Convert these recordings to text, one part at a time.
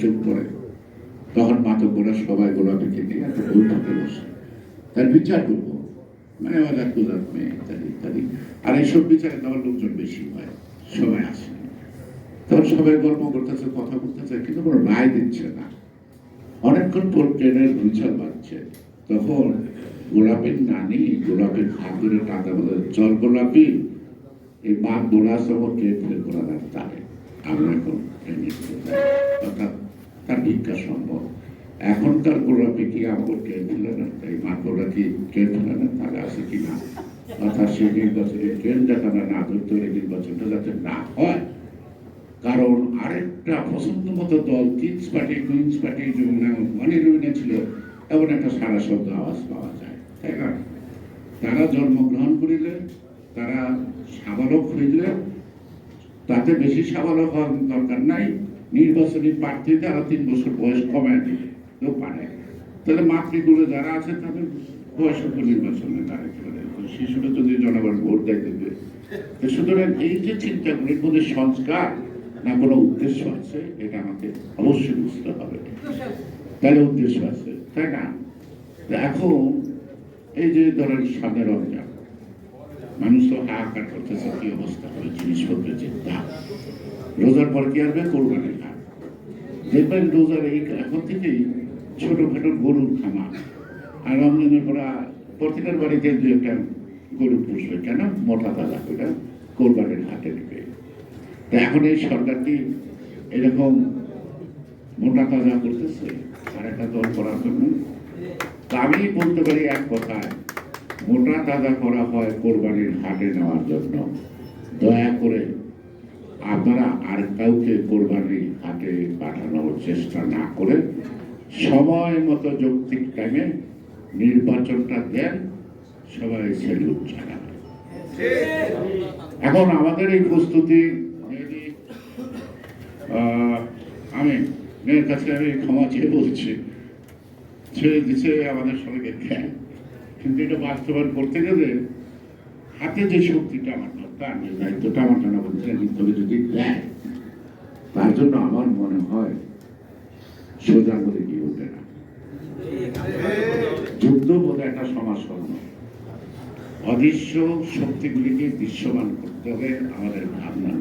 চুপ করে। তখন মাতব্বরা সবাই গোলাপিকে নিয়ে একটা বসে। তার বিচার করব। মানে ওরা কুজাত মেয়ে ইত্যাদি ইত্যাদি আর এইসব বিচারে তখন লোকজন বেশি হয়। সবাই আসে। তখন সবাই গল্প করতেছে, কথা বলতেছে, কিন্তু কোনো রায় দিচ্ছে না। অনেকক্ষণ পর ট্রেনের হুইচাল বাড়ছে তখন গোলাপের নানি, গোলাপের ধরে টাকা বলে, চল গোলাপি। এই বাঘ গোলা সহ ট্রেন ফেল করা তারে? আমরা এখন ট্রেনে অর্থাৎ তার ভিক্ষা সম্ভব। এখনকার গোলাপি কি ট্রেন ফেলে না? এই মা গোলা কি ফেলে না? তাহলে আছে কি না? অর্থাৎ সেই নির্বাচনে ট্রেন যাতে আমরা না ধরতে হলে নির্বাচনটা যাতে না হয়। কারণ আরেকটা পছন্দ মতো দল কিংস পার্টি কুইন্স পার্টি যেমন মনে রুইনে ছিল, এমন একটা সারা শব্দ আওয়াজ পাওয়া যায়, তাই না? তারা জন্মগ্রহণ করিলে, তারা সাবালক হইলে, তাতে বেশি সাবালক হওয়ার দরকার নাই। নির্বাচনী প্রার্থী তারা তিন বছর বয়স কমায় কেউ পারে তাহলে মাতৃগুলো যারা আছে তাদের বয়স নির্বাচনে দাঁড়াতে পারে শিশুরা যদি জনগণ ভোট দেয় দেবে। সুতরাং এই যে চিন্তাগুলির মধ্যে সংস্কার না কোনো উদ্দেশ্য আছে? এটা আমাকে অবশ্যই বুঝতে হবে। তাহলে উদ্দেশ্য আছে, তাই না? এখন এই যে ধরেন সামনে রমজান, মানুষ তো হাহাকার করতেছে, কি অবস্থা হবে জিনিসপত্রের দাম রোজার পর কি আসবে কোরবানির হাট দেখবেন রোজার এখন থেকেই ছোটখাটো গরুর খামার আর রমজানের পর প্রতিটার বাড়িতে দু একটা গরু পুষবে। কেন? মোটা তাজা করে কোরবানির হাটে নেবে তা এখন এই সরকার এরকম মোটা তাজা করতেছে? আর একটা দল করার জন্য তা আমি বলতে পারি এক কথায়, মোটা তাজা করা হয় কোরবানির হাটে নেওয়ার জন্য। দয়া করে আপনারা আর কাউকে কোরবানির হাটে পাঠানোর চেষ্টা না করে সময় মতো যৌক্তিক টাইমে নির্বাচনটা দেন, সবাই সেলুট জানাবে এখন আমাদের এই প্রস্তুতি আমি, মেয়ের কাছে আমি ক্ষমা চেয়ে বলছি, ছেড়ে দিচ্ছে আমাদের জ্ঞান কিন্তু এটা বাস্তবায়ন করতে গেলে হাতে যে শক্তিটা আমার দরকার দায়িত্বটা আমার জনগণের ভিতরে যদি দেয় তার জন্য আমার মনে হয় সোজা করে কি ওঠে না। যুদ্ধ বোধ একটা সমাজকর্ম। অদৃশ্য শক্তিগুলিকে দৃশ্যমান করতে হবে আমাদের ভাবনা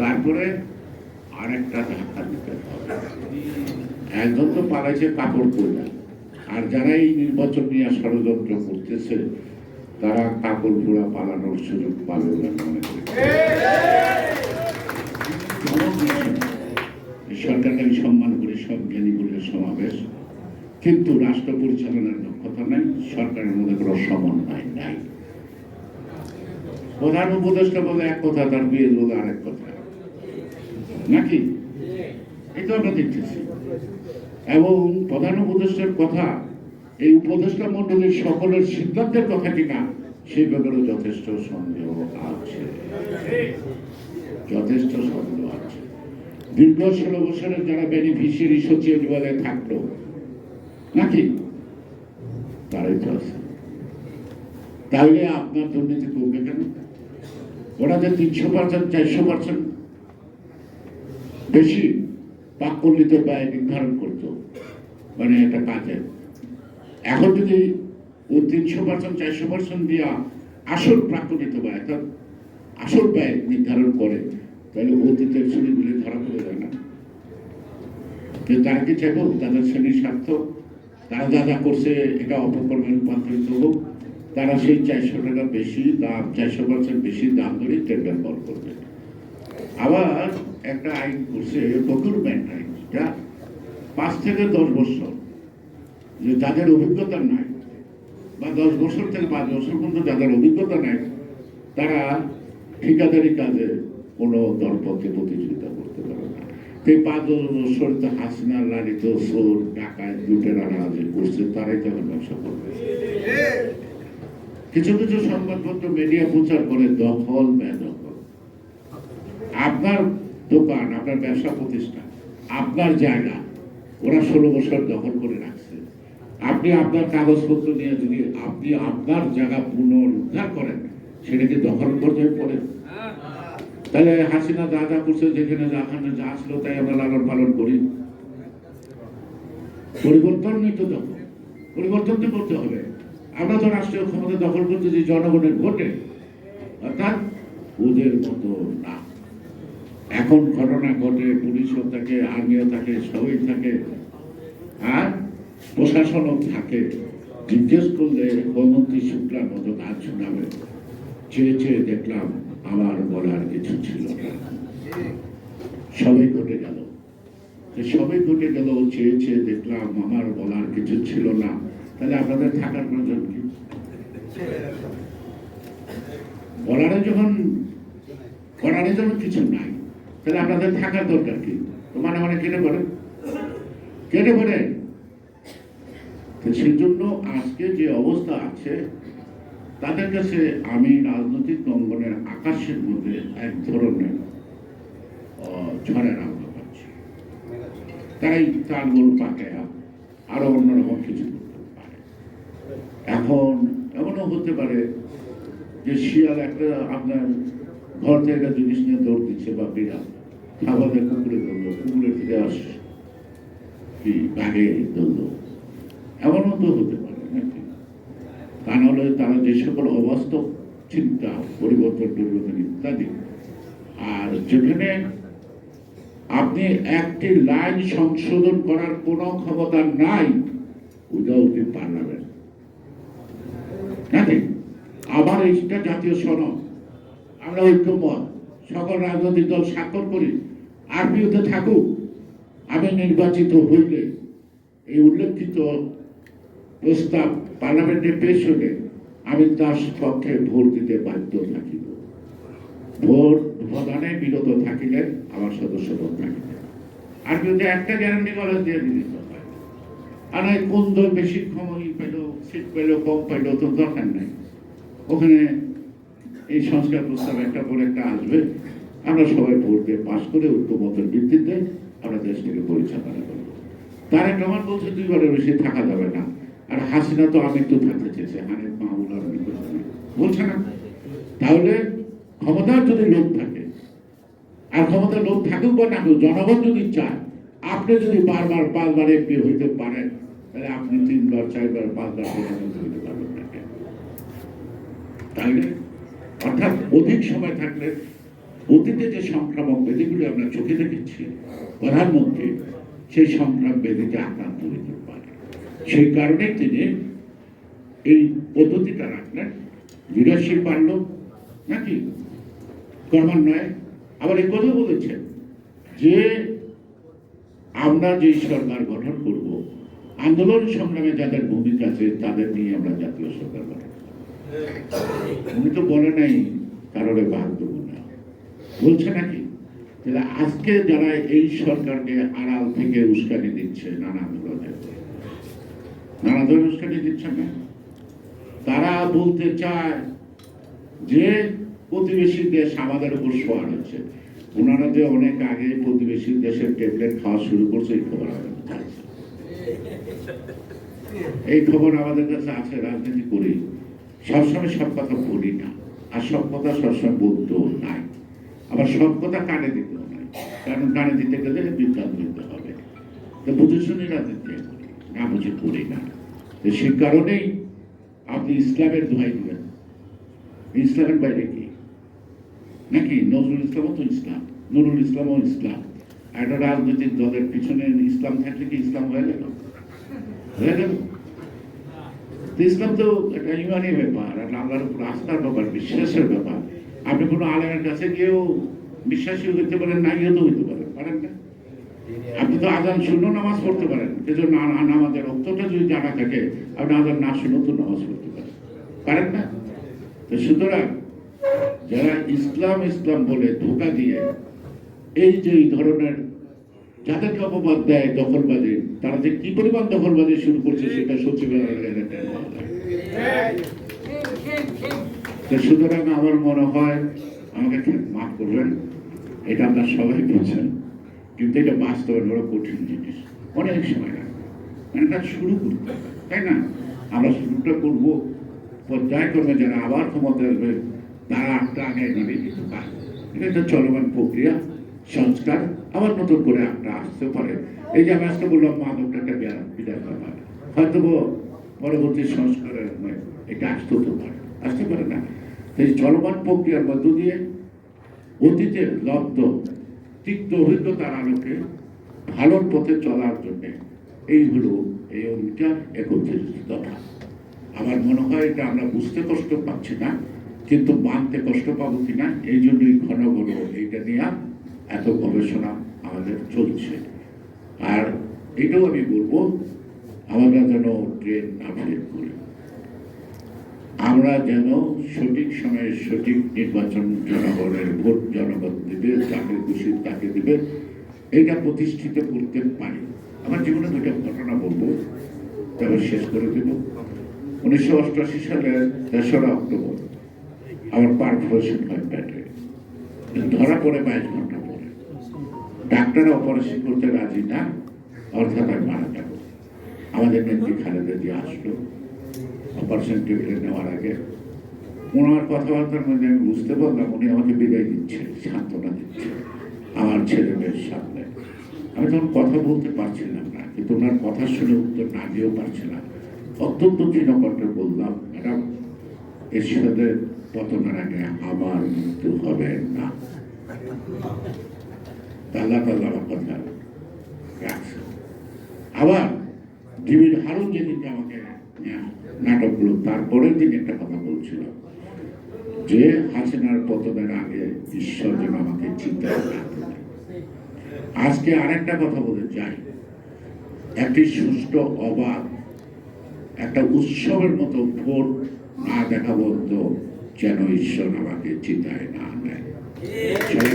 তারপরে আরেকটা ধাক্কা দিতে হবে। একদম তো পালাইছে কাপড় পরে আর যারা এই নির্বাচন নিয়ে ষড়যন্ত্র করতেছে তারা কাপড় পোড়া পালানোর সুযোগ পাবে বলে মনে করি। সরকারকে আমি সম্মান করি, সব জ্ঞানী গুলির সমাবেশ। কিন্তু রাষ্ট্র পরিচালনার দক্ষতা নাই, সরকারের মধ্যে কোনো সমন্বয় নাই। প্রধান উপদেষ্টা বলে এক কথা, তার বিয়ে বলে আরেক কথা। নাকি? এটা আমরা দেখতেছি। এবং প্রধান উপদেষ্টার কথা এই উপদেষ্টা মন্ডলীর সকলের সিদ্ধান্তের কথা কিনা সেই ব্যাপারে যথেষ্ট সন্দেহ আছে। যথেষ্ট সন্দেহ আছে। দীর্ঘ ষোলো বছরের যারা বেনিফিশিয়ারি সচিব বলে থাকল নাকি? তারাই তো আছে। তাহলে আপনার দুর্নীতি কমবে কেন? ওরা যে তিনশো পার্সেন্ট চারশো পার্সেন্ট বেশি পাকপল্লিত ব্যয় নির্ধারণ করতো। মানে একটা কাজে এখন যদি ও তিনশো পার্সেন্ট, চারশো পার্সেন্ট দিয়া আসল প্রাকলিত ব্যয় অর্থাৎ আসল ব্যয় নির্ধারণ করে, তাহলে অতীতের শ্রেণীগুলি ধরা পড়ে যায় না। কিন্তু তারা কি চাইব? তাদের শ্রেণির স্বার্থ। তারা যা যা করছে, এটা অপকর্মে রূপান্তরিত হোক। তারা সেই চারশো টাকা বেশি দাম, চারশো পার্সেন্ট বেশি দাম ধরে টেন্ডার বল করবে। আবার একটা আইন করছে প্রকিউরমেন্ট আইন, যা পাঁচ থেকে দশ বছর যে যাদের অভিজ্ঞতা নাই, বা দশ বছর থেকে পাঁচ বছর পর্যন্ত যাদের অভিজ্ঞতা নাই, তারা ঠিকাদারি কাজে কোনো দলপক্ষে প্রতিযোগিতা করতে পারে না। এই পাঁচ বছর তো হাসিনা লালিত সোর টাকায় লুটেরারা যে করছে, তারাই তো ব্যবসা করবে। কিছু কিছু সংবাদপত্র মিডিয়া প্রচার করে দখল বেদখল। আপনার দোকান, আপনার ব্যবসা প্রতিষ্ঠান, আপনার জায়গা, ওরা ষোলো বছর দখল করে রাখছে আপনি আপনার কাগজপত্র নিয়ে যদি আপনি আপনার জায়গা পুনরুদ্ধার করেন, সেটা কি দখল পর্যায়ে পড়ে তাহলে হাসিনা যা যা করছে, যেখানে যেখানে যা আসলো তাই আমরা লালন পালন করি। পরিবর্তন নিত তখন পরিবর্তন তো করতে হবে। আমরা তো রাষ্ট্রীয় ক্ষমতা দখল করতে যে জনগণের ভোটে, অর্থাৎ ওদের মতো না। এখন ঘটনা ঘটে, পুলিশও থাকে, আর্মিও থাকে, সবাই থাকে। আর প্রশাসনও থাকে, জিজ্ঞেস করলে হেমন্তী শুক্লার মতো গান শোনাবে চেয়ে চেয়ে দেখলাম আমার বলার কিছু ছিল না। সবই ঘটে গেল। যে সবই ঘটে গেল, চেয়ে চেয়ে দেখলাম আমার বলার কিছু ছিল না। তাহলে আপনাদের থাকার প্রয়োজন কি? বলারে যখন, করারে যখন কিছু নাই, তাহলে আপনাদের থাকার দরকার কি? মানে মানে কেটে পড়ে কেটে পড়ে তো সেই জন্য আজকে যে অবস্থা আছে, তাদের কাছে আমি রাজনৈতিক অঙ্গনের আকাশের মধ্যে এক ধরনের ঝড়ের আবহাওয়া পাচ্ছি। তাই তার গোল পাকায়া আরও অন্যরকম কিছু করতে পারে। এখন এমনও হতে পারে যে শিয়াল একটা আপনার ঘর থেকে জিনিস নিয়ে দৌড় দিচ্ছে বা বিড়াল খাবারে কুকুরে ধরলো কুকুরে ফিরে আস কি বাঘে ধরলো এমনও তো হতে পারে নাকি তা নাহলে তারা যে সকল অবাস্তব চিন্তা, পরিবর্তন পরিবর্তন ইত্যাদি আর যেখানে আপনি একটি লাইন সংশোধন করার কোনো ক্ষমতা নাই দি পার্লামেন্ট নাকি? আবার এইটা জাতীয় সনদ। আমরা ঐক্যমত, সকল রাজনৈতিক দল স্বাক্ষর করি আরপিওতে থাকুক, আমি নির্বাচিত হইলে এই উল্লেখিত প্রস্তাব পার্লামেন্টে পেশ হলে আমি তার পক্ষে ভোট দিতে বাধ্য থাকিব। ভোট প্রদানে বিরত থাকিলে আমার সদস্য পদ থাকিবে। আর যদি একটা গ্যারান্টি কলেজ দিয়ে হয় আর কোন দল বেশি ক্ষমতা পেল সিট পেল, কম পেল, তো দরকার নাই। ওখানে এই সংস্কার প্রস্তাব একটা পর একটা আসবে। আমরা সবাই ভোট দিয়ে পাশ করে ঐক্যমতের ভিত্তিতে আমরা দেশটাকে পরিচালনা করব। তার একটা আমার বলছে দুইবারের বেশি থাকা যাবে না। আর হাসিনা তো আমি একটু থাকতে চেয়েছে আর আমি বলছি না। তাহলে ক্ষমতার যদি লোক থাকে, আর ক্ষমতার লোক থাকুক বা না জনগণ যদি চায়, আপনি যদি বারবার পাঁচবার এমপি হইতে পারেন, তাহলে আপনি তিনবার, চারবার, পাঁচবার হইতে পারবেন কেন? অর্থাৎ অধিক সময় থাকলে অতীতে যে সংক্রামক ব্যাধিগুলি আমরা চোখে দেখেছি, প্রধানমন্ত্রী সেই সংক্রামক ব্যাধিতে আক্রান্ত পারে সেই কারণে তিনি এই পদ্ধতিটা রাখলেন। লিডারশিপ বাড়ল নাকি? ক্রমান্বয়ে আবার এই কথা বলেছেন যে, আমরা যে সরকার গঠন করব, আন্দোলন সংগ্রামে যাদের ভূমিকা আছে, তাদের নিয়ে আমরা জাতীয় সরকার গঠন। উনি তো বলে নাই কারোরে বাদ দেবো না। বলছে নাকি? তাহলে আজকে যারা এই সরকারকে আড়াল থেকে উস্কানি দিচ্ছে, নানা ধরনের নানা ধরনের উস্কানি দিচ্ছে না। তারা বলতে চায় যে প্রতিবেশী দেশ আমাদের উপর সোয়ার হচ্ছে। ওনারা যে অনেক আগে প্রতিবেশী দেশের ট্যাবলেট খাওয়া শুরু করছে, এই খবর আমাদের এই খবর আমাদের কাছে আছে, রাজনীতি করি। সবসময় সব কথা বলি না। আর সব কথা সবসময় বলতেও নাই। আবার সব কথা কানে দিতেও নাই। কারণ কানে দিতে গেলে বিজ্ঞান দিতে হবে। তো বুঝে শুনে রাজনীতি না বুঝে করি না। সেই কারণেই আপনি ইসলামের দোহাই দিবেন। ইসলামের বাইরে কি? নাকি নজরুল ইসলামও তো ইসলাম, নুরুল ইসলামও ইসলাম। একটা রাজনৈতিক দলের পিছনে ইসলাম থাকলে কি ইসলাম হয়ে গেল? হয়ে গেল। ইসলাম তো একটা ইমানি ব্যাপার, আর আল্লাহর উপর আস্থার ব্যাপার, বিশ্বাসের ব্যাপার। আপনি কোনো আলেমের কাছে গিয়েও বিশ্বাসী হইতে পারেন না ইয়ে তো হইতে পারেন পারেন না। আপনি তো আজান শুনেও নামাজ পড়তে পারেন। সেজন্য না- নামাজের অর্থটা যদি জানা থাকে, আপনি আজান না শুনেও তো নামাজ পড়তে পারেন। পারেন না? তো সুতরাং যারা ইসলাম ইসলাম বলে ধোকা দিয়ে এই যে এই ধরনের যাদেরকে অপবাদ দেয় দখলবাজি তারা যে কি পরিমাণ দখলবাজি শুরু করছে সেটা পাওয়া সুতরাং আমার মনে হয়, আমাকে মাফ করবেন, এটা আপনার সবাই বুঝছেন কিন্তু এটা বাস্তবে বড় কঠিন জিনিস। অনেক সময় লাগবে। মানে এটা শুরু করতে হবে, তাই না? আমরা শুরুটা করব। পর্যায়ক্রমে যারা আবার ক্ষমতা আসবে তারা আটটা আগে দিবে কিন্তু এটা একটা চলমান প্রক্রিয়া সংস্কার আবার নতুন করে একটা আসতে পারে। এই যে আমি আজকে বললাম একটা বিরাট ব্যাপার। হয়তো পরবর্তী সংস্কারের এটা আসতে হতে পারে। আসতে পারে না। এই চলমান প্রক্রিয়ার মধ্য দিয়ে অতীতের লব্ধ তিক্ত অভিজ্ঞতার আলোকে ভালোর পথে চলার জন্যে এই হলো এই অভিযান একত্রিশ দফা। আমার মনে হয় এটা আমরা বুঝতে কষ্ট পাচ্ছি না, কিন্তু মানতে কষ্ট পাবো কিনা, এই জন্যই ঘন ঘন এইটা নিয়ে এত গবেষণা আমাদের চলছে। আর এটাও আমি বলব, আমরা যেন ট্রেন না ফেল করি আমরা যেন সঠিক সময়ে সঠিক নির্বাচন জনগণের ভোট জনগণ দেবে যাকে খুশি তাকে দেবে, এটা প্রতিষ্ঠিত করতে পারি। আমার জীবনে দুইটা ঘটনা বলব, তারপর শেষ করে দেব। উনিশশো অষ্টআশি সালের তেসরা অক্টোবর, আমার পারফরেশন হয় পেটে ধরা পড়ে বাইশ ঘণ্টা পরে। ডাক্তার অপারেশন করতে রাজি না, অর্থাৎ আমি মারা যাব আমাদের নেত্রী খালেদা দিয়ে আসলো। অপারেশন টেবিলে নেওয়ার আগে ওনার কথাবার্তার মধ্যে আমি বুঝতে পারলাম উনি আমাকে বিদায় দিচ্ছে সান্ত্বনা দিচ্ছে আমার ছেলে মেয়ের সামনে আমি তখন কথা বলতে পারছিলাম না কিন্তু ওনার কথা শুনে উত্তর না দিয়েও পারছিলাম অত্যন্ত তৃণকণ্ঠে বললাম ম্যাডাম এরশাদের পতনের আগে আমার মৃত্যু হবে না আল্লাহ তাল্লাহ কথা আবার ডিবির হারুন যেদিনকে আমাকে নাটকগুলো তারপরের দিন একটা কথা বলছিল যে, হাসিনার পতনের আগে ঈশ্বর যেন আমাকে চিন্তা করে। আজকে আরেকটা কথা বলে যাই একটি সুষ্ঠু অবাধ, একটা উৎসবের মতো ভোট না দেখা বলতো যেন ঈশ্বর আমাকে চিন্তায় না নেয়।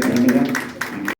ধন্যবাদ।